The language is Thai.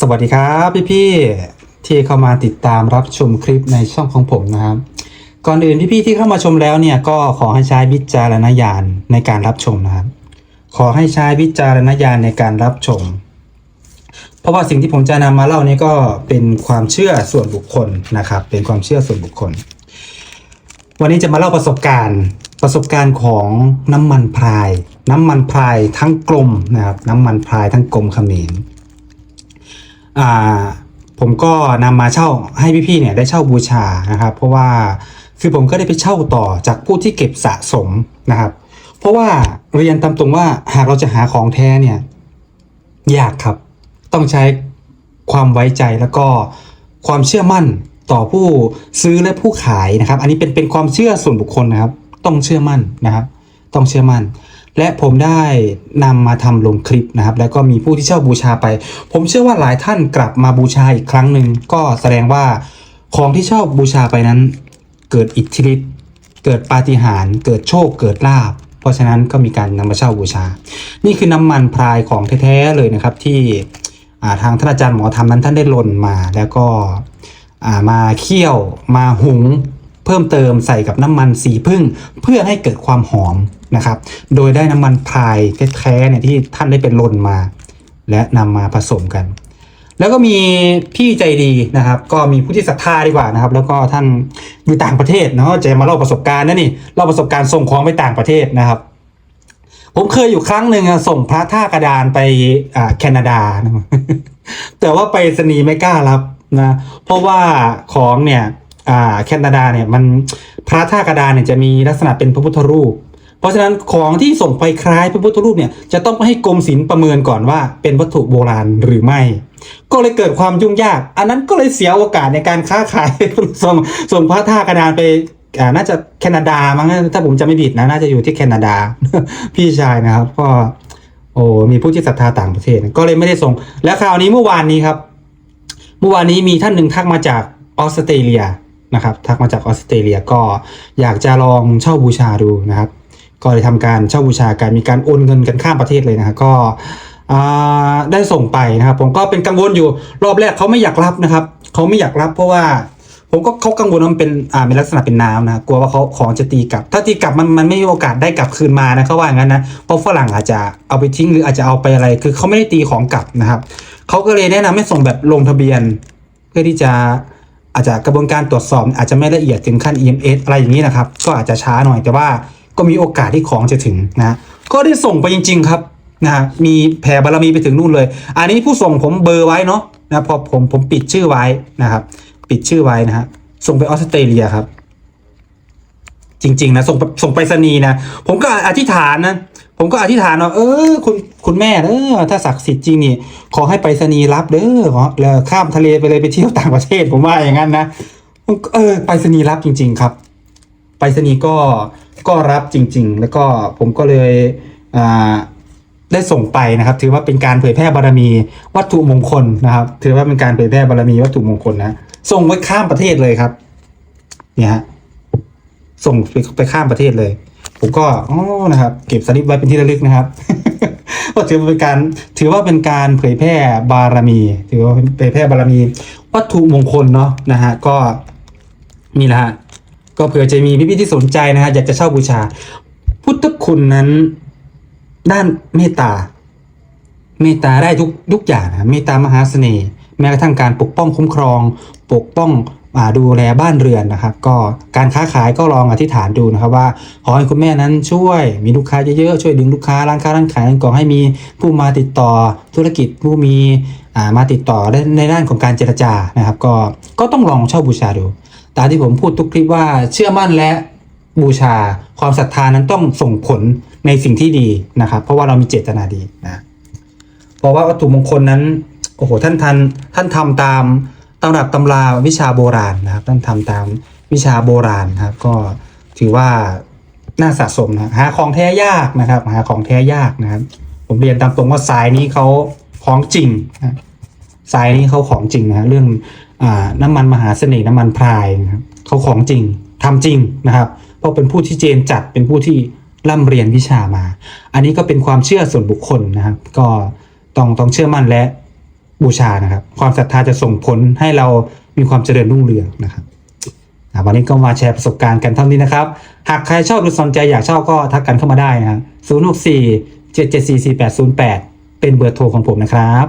สวัสดีครับพี่ๆที่เข้ามาติดตามรับชมคลิปในช่องของผมนะครับ ก่อนอื่นพี่ๆที่เข้ามาชมแล้วเนี่ยก็ขอให้ใช้วิจารณญาณในการรับชมนะครับ ขอให้ใช้วิจารณญาณในการรับชม เพราะว่าสิ่งที่ผมจะนำมาเล่านี้ก็เป็นความเชื่อส่วนบุคคลนะครับ เป็นความเชื่อส่วนบุคคล วันนี้จะมาเล่าประสบการณ์ประสบการณ์ของน้ำมันพราย น้ำมันพรายทั้งกลมนะครับ น้ำมันพรายทั้งกลมเขมรอ่า ผมก็นำมาเช่าให้พี่ๆเนี่ยได้เช่าบูชานะครับ เพราะว่าคือผมก็ได้ไปเช่าต่อจากผู้ที่เก็บสะสมนะครับ เพราะว่าเรียนตามตรงว่าหากเราจะหาของแท้เนี่ยยากครับ ต้องใช้ความไว้ใจแล้วก็ความเชื่อมั่นต่อผู้ซื้อและผู้ขายนะครับ อันนี้เป็นเป็นความเชื่อส่วนบุคคลนะครับ ต้องเชื่อมั่นนะครับ ต้องเชื่อมั่น และผมได้นำมาทำลงคลิปนะครับ แล้วก็มีผู้ที่เช่าบูชาไป ผมเชื่อว่าหลายท่านกลับมาบูชาอีกครั้งหนึ่งก็แสดงว่าของที่เช่าบูชาไปนั้น เกิดอิทธิฤทธิ์เกิดปาฏิหาริย์เกิดโชคเกิดลาภเพราะฉะนั้นก็มีการนำมาเช่าบูชา นี่คือน้ำมันพรายของแท้ๆเลยนะครับที่ทางท่านอาจารย์หมอธรรมนั้นท่านได้ลนมา แล้วก็มาเคี่ยวมาหุง เพิ่มเติมใส่กับน้ำมันสีพึ่งเพื่อให้เกิดความหอมนะครับ โดยได้น้ำมันพรายแท้ๆเนี่ยที่ท่านได้เป็นลนมา และนำมาผสมกัน แล้วก็มีพี่ใจดีนะครับ ก็มีผู้ที่ศรัทธาดีกว่านะครับ แล้วก็ท่านอยู่ต่างประเทศเนาะจะมาเล่าประสบการณ์นะนี่เล่าประสบการณ์ส่งของไปต่างประเทศนะครับ ผมเคยอยู่ครั้งหนึ่งส่งพระท่ากระดานไปแคนาดาแต่ว่าไปสนียไม่กล้ารับนะเพราะว่าของเนี่ย แคนาดาเนี่ยมันพระท่ากระดานเนี่ยจะมีลักษณะเป็นพระพุทธรูป เพราะฉะนั้นของที่ส่งไปคล้ายพระพุทธรูปเนี่ยจะต้องให้กรมศิลป์ประเมินก่อนว่าเป็นวัตถุโบราณหรือไม่ ก็เลยเกิดความยุ่งยาก อันนั้นก็เลยเสียโอกาสในการค้าขายส่งส่งพระท่ากระดานไปน่าจะแคนาดามั้งถ้าผมจะไม่ผิดนะน่าจะอยู่ที่แคนาดา พี่ชายนะครับก็โอ้มีผู้ที่ศรัทธาต่างประเทศ ก็เลยไม่ได้ส่ง แล้วคราวนี้เมื่อวานนี้ครับ เมื่อวานนี้มีท่านหนึ่งทักมาจากออสเตรเลีย นะครับทักมาจากออสเตรเลียก็อยากจะลองเช่าบูชาดูนะครับ ก็เลยทำการเช่าบูชากันมีการโอนเงินกันข้ามประเทศเลยนะครับก็ได้ส่งไปนะครับ ผมก็เป็นกังวลอยู่รอบแรกเขาไม่อยากรับนะครับเขาไม่อยากรับเพราะว่าผมก็เขากังวลว่ามันเป็นอ่าเป็นลักษณะเป็นน้ำนะกลัวว่าเขาของจะตีกลับ ถ้าตีกลับมันมันไม่มีโอกาสได้กลับคืนมานะเขาว่าอย่างนั้นนะเพราะฝรั่งอาจจะเอาไปทิ้งหรืออาจจะเอาไปอะไร คือเขาไม่ได้ตีของกลับนะครับเขาก็เลยแนะนำให้ส่งแบบลงทะเบียน เพื่อที่จะ อาจจะกระบวนการตรวจสอบอาจจะไม่ละเอียดถึงขั้น EMS อะไรอย่างนี้นะครับ ก็อาจจะช้าหน่อยแต่ว่าก็มีโอกาสที่ของจะถึงนะก็ได้ส่งไปจริง ๆ ครับนะฮะมีแผ่บารมีไปถึงนู่นเลย อันนี้ผู้ส่งผมเบอร์ไว้เนาะนะพอผมผมปิดชื่อไว้นะครับ ปิดชื่อไว้นะฮะส่งไปออสเตรเลียครับ จริง ๆ นะ ส่งไปส่งไปรษณียนะ ผมก็อธิษฐานนะ ผมก็อธิษฐานว่าเออคุณคุณแม่เออถ้าศักดิ์สิทธิ์จริงนี่ ขอให้ไปรษณีย์รับเด้อขอแล้วข้ามทะเลไปเลยไปเที่ยวต่างประเทศผมว่าอย่างนั้นนะเออไปรษณีย์รับจริง ๆ ครับ ไปรษณีย์ก็ก็รับจริง ๆ แล้วก็ผมก็เลยอ่าได้ส่งไปนะครับ ถือว่าเป็นการเผยแพร่บารมีวัตถุมงคลนะครับ ถือว่าเป็นการเผยแพร่บารมีวัตถุมงคลนะส่งไว้ข้ามประเทศเลยครับ เนี่ยฮะส่งไปไปข้ามประเทศเลย ผมก็อ๋อนะครับ เก็บสลิปไว้เป็นที่ระลึกนะครับก็ถือว่าเป็นการถือว่าเป็นการเผยแพร่บารมี ถือว่าเผยแพร่บารมี วัตถุมงคลเนาะนะฮะก็นี่แหละฮะก็เผื่อจะมีพี่ๆที่สนใจนะฮะอยากจะเช่าบูชา พุทธคุณนั้นด้านเมตตา เมตตาได้ทุกทุกอย่างนะเมตตามหาเสน่ห์แม้กระทั่งการปกป้องคุ้มครอง ปกป้อง ดูแลบ้านเรือนนะครับ ก็การค้าขายก็ลองอธิษฐานดูนะครับว่าขอให้คุณแม่นั้นช่วยมีลูกค้าเยอะๆช่วยดึงลูกค้าร้านค้าร้านขายก่อให้มีผู้มาติดต่อธุรกิจผู้มีมาติดต่อในด้านของการเจรจานะครับ ก็ก็ต้องลองเช่าบูชาดู ตามที่ผมพูดทุกคลิปว่าเชื่อมั่นและบูชาความศรัทธานั้นต้องส่งผลในสิ่งที่ดีนะครับ เพราะว่าเรามีเจตนาดีนะเพราะว่าวัตถุมงคลนั้นโอ้โหท่านทันท่านทำตามำรับตำราวิชาโบราณนะครับท่านทำตามวิชาโบราณนะครับ ก็ถือว่าน่าสะสมนะหาของแท้ยากนะครับ หาของแท้ยากนะครับ ผมเรียนตามตรงว่าสายนี้เขาของจริงนะสายนี้เขาของจริงนะเรื่องอน้ำมันมหาเสน่ห์น้ำมันพรายนะครับเขาของจริงทำจริงนะครับ เพราะเป็นผู้ที่เจนจัดเป็นผู้ที่ร่ำเรียนวิชามา อันนี้ก็เป็นความเชื่อส่วนบุคคลนะครับ ก็ต้องต้องเชื่อมั่นและ บูชานะครับ ความศรัทธาจะส่งผลให้เรามีความเจริญรุ่งเรืองนะครับวันนี้ก็มาแชร์ประสบการณ์กันเท่านี้นะครับ หากใครชอบหรือสนใจอยากเช่าก็ทักกันเข้ามาได้นะครับ064 774 4808เป็นเบอร์โทรของผมนะครับ